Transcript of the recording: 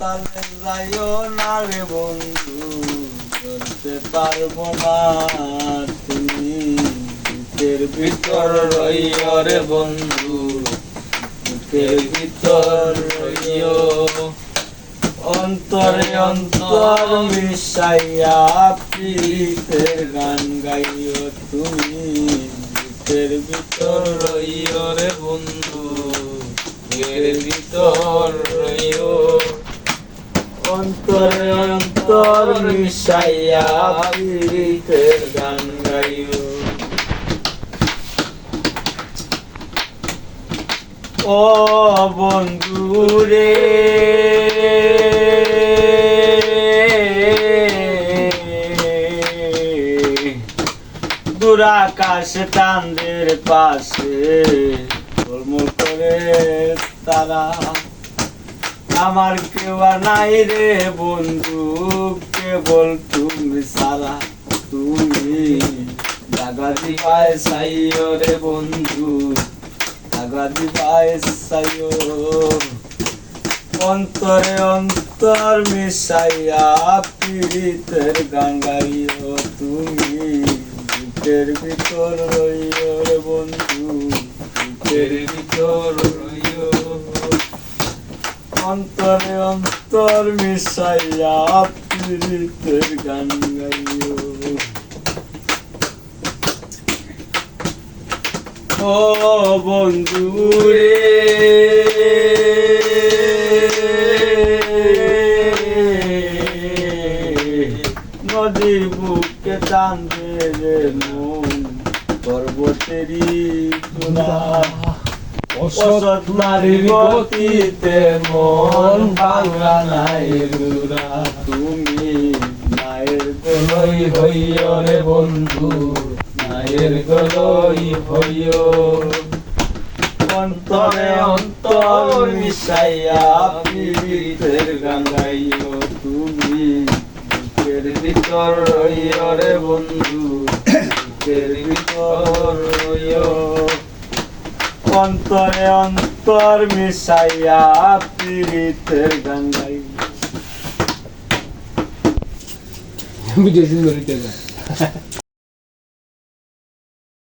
তালে যাইও না বন্ধু ধরতে পারব না তুমি। বুকের ভিতর রে বন্ধু, বুকের ভিতর রইও। অন্তরে অন্তর মিশাইয়া প্রীতের গান গাইও তুমি। বুকের ভিতর রইও রে বন্ধু, বুকের ভিতর অন্তরে অন্তর মিশাইয়া প্রীতের গান গাইও। ও বন্ধু রে। দুরাকাশ চাঁদের পাশে ঝলমল করে তারা। আমার কেউ আর নাই রে বন্ধু, কেবল তুমি সারা তুমি। জাগা দিবায় সাইও রে বন্ধু, জাগা দিবায় সাইও। অন্তরে অন্তর মিশাইয়া পীড়িতের গান গাইও তুমি, বুকের ভিতর রইও রে বন্ধু বুকের ভিতর রইও অন্তরে অন্তর মিশাইয়া পীড়িতের গান গাইও। ও বন্ধু রে। নদীর বুকে চাঁদে মন, পর্বতেরই চূড়া অসৎ নারীর গতিতে মন বাংলা নাই রুরা। তুমি মায়ের গলই হইও রে বন্ধু, মায়ের গলই হইও। অন্তরে অন্তর মিশাইয়া পীড়িতের গাঙ্গাইও তুমি বুকের ভিতর রইও রে বন্ধু, বুকের ভিতর রইও। অন্তরে অন্তর মিশাইয়া পীড়িতের গাঙ্গাই বুঝেছিস